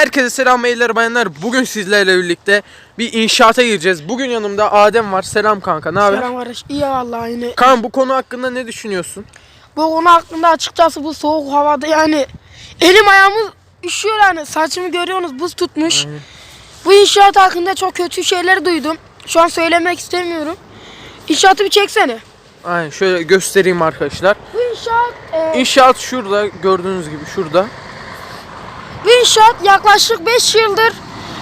Herkese selam beyler bayanlar. Bugün sizlerle birlikte bir inşaata gireceğiz. Bugün yanımda Adem var. Selam kanka. Ne haber? Selam kardeş. İyi vallahi yine. Kaan bu konu hakkında ne düşünüyorsun? Bu konu hakkında açıkçası bu soğuk havada yani elim ayağımız üşüyor yani. Saçımı görüyorsunuz buz tutmuş. Bu inşaat hakkında çok kötü şeyler duydum. Şu an söylemek istemiyorum. İnşaatı bir çeksene. Aynen şöyle göstereyim arkadaşlar. Bu inşaat e, İnşaat şurada gördüğünüz gibi şurada. Bu inşaat yaklaşık 5 yıldır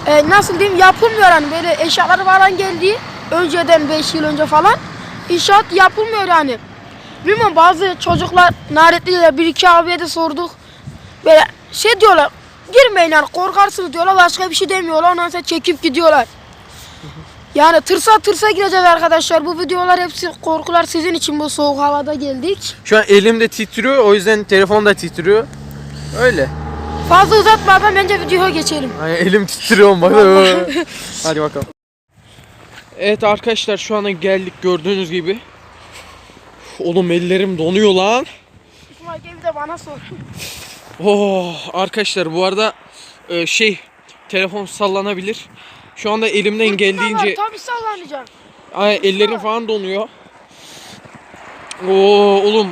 e, nasıl diyeyim yapılmıyor hani böyle eşyaları falan geldiği önceden 5 yıl önce falan inşaat yapılmıyor yani. Bilmiyorum bazı çocuklar naretliyle bir iki abiye de sorduk. Böyle şey diyorlar girmeyin yani korkarsınız diyorlar başka bir şey demiyorlar ondan sonra çekip gidiyorlar. Yani tırsa tırsa gireceğiz arkadaşlar. Bu videolar hepsi korkular sizin için bu soğuk havada geldik. Şu an elim de titriyor o yüzden telefon da titriyor. Öyle. Fazla uzatmadan bence videoya geçelim. Hani elim titriyor bak. Hadi bakalım. Evet arkadaşlar şu anda geldik gördüğünüz gibi. Oğlum ellerim donuyor lan. İsmail gel bir de bana sor. Oh arkadaşlar bu arada e, şey telefon sallanabilir. Şu anda elimden geldiğince Tabii sallanacak. ay, ellerim falan donuyor. Oo oğlum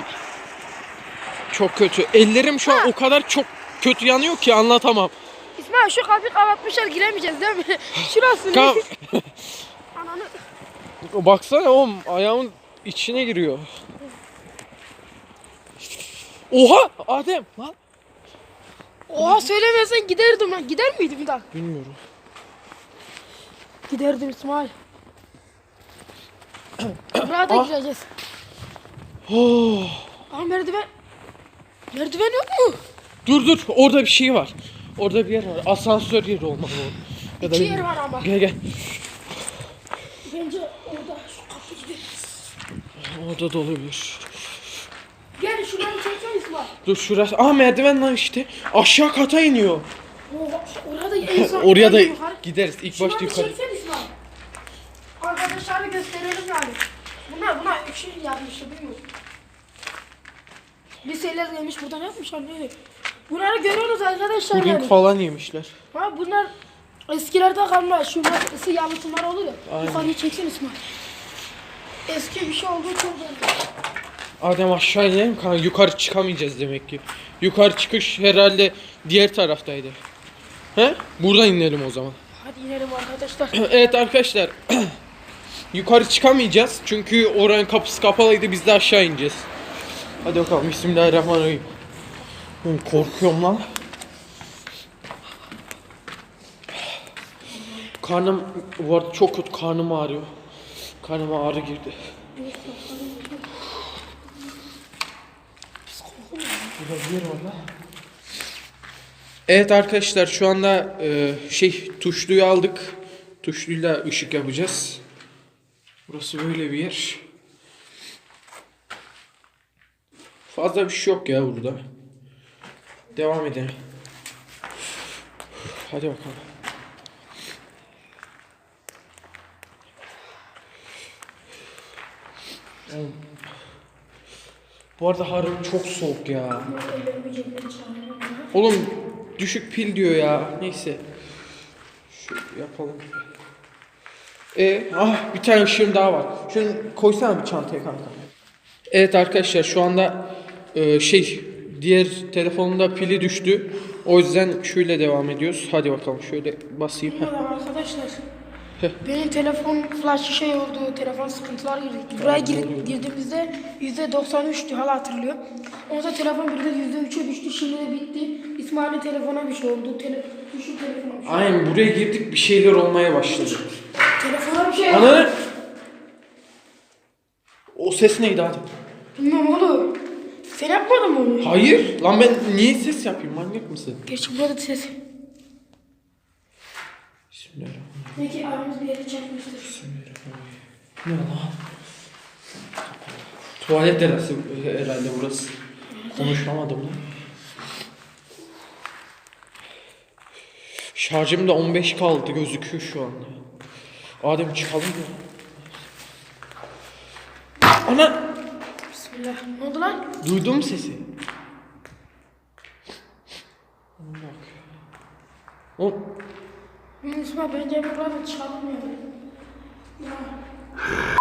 çok kötü. Ellerim şu an o kadar çok kötü yanıyor ki anlatamam. İsmail şu kapıyı kapatmışlar giremeyeceğiz değil mi? Şurası Ka- ne? Ananı. Baksana oğlum ayağımın içine giriyor. Oha Adem lan. Oha söylemesen giderdim lan. Gider miydim bir daha? Bilmiyorum. Giderdim İsmail. Buraya da Ah. gireceğiz. Oh. Aa merdiven. Merdiven yok mu? Dur dur orada bir şey var. Orada bir yer var. Asansör yeri olmalı o. Ya da İki yer var ama. Gel gel. Bence orada şu kapı gibi. Orada da olabilir. Gel şuradan çeksen İsmail. Dur şurası. Aa merdiven lan işte. Aşağı kata iniyor. Oha, orada en son. Oraya da yukarı. gideriz. İlk Şuradan başta bir yukarı. çeksen İsmail. Arkadaşlara gösterelim yani. Bunlar buna şey yazmıştı bilmiyorum. Bir şeyler gelmiş buradan yapmışlar ne? Bunları görüyoruz arkadaşlar Puding yani. falan yemişler. Ha bunlar eskilerde kalma şu ısı yalıtımlar olur ya. Aynen. Yukarıya çeksin İsmail. Eski bir şey olduğu çok. Adem aşağı inelim kanka yukarı çıkamayacağız demek ki. Yukarı çıkış herhalde diğer taraftaydı. He? Buradan inelim o zaman. Hadi inelim arkadaşlar. evet arkadaşlar. yukarı çıkamayacağız çünkü oranın kapısı kapalıydı biz de aşağı ineceğiz. Hadi bakalım Bismillahirrahmanirrahim. Oğlum korkuyorum lan. Karnım bu arada çok kötü karnım ağrıyor. Karnıma ağrı girdi. Evet arkadaşlar şu anda e, şey tuşluyu aldık. Tuşluyla ışık yapacağız. Burası böyle bir yer. Fazla bir şey yok ya burada. Devam edelim. Hadi bakalım. Bu arada harbi çok soğuk ya. Oğlum düşük pil diyor ya. Neyse. Şu yapalım. E ah bir tane ışığım daha var. Şunu koysana bir çantaya kanka. Evet arkadaşlar şu anda e, şey diğer telefonumda pili düştü. O yüzden şöyle devam ediyoruz. Hadi bakalım şöyle basayım. Merhaba arkadaşlar. Benim telefon flash şey oldu, telefon sıkıntılar girdi. Buraya gir, girdiğimizde %93'tü hala hatırlıyor. Ondan sonra telefon birden %3'e düştü, şimdi de bitti. İsmail'in telefona bir şey oldu, tele, düşün telefona bir şey Aynen buraya girdik bir şeyler olmaya başladı. Telefona bir şey oldu. Ananı O ses neydi hadi? Bilmiyorum oğlum. Sen yapmadın mı onu? Hayır. Lan ben niye ses yapayım? Manyak mısın? Gerçi burada da ses. Bismillahirrahmanirrahim. Belki abimiz bir yere çarpmıştır. Ne lan? Tuvalet terası herhalde burası. Konuşamadım lan. Şarjım da 15 kaldı gözüküyor şu anda. Adem çıkalım ya. Ana! Bismillah. Ne oldu lan? Duydun mu sesi? Oğlum İsmail bence burada çalmıyor. Ya.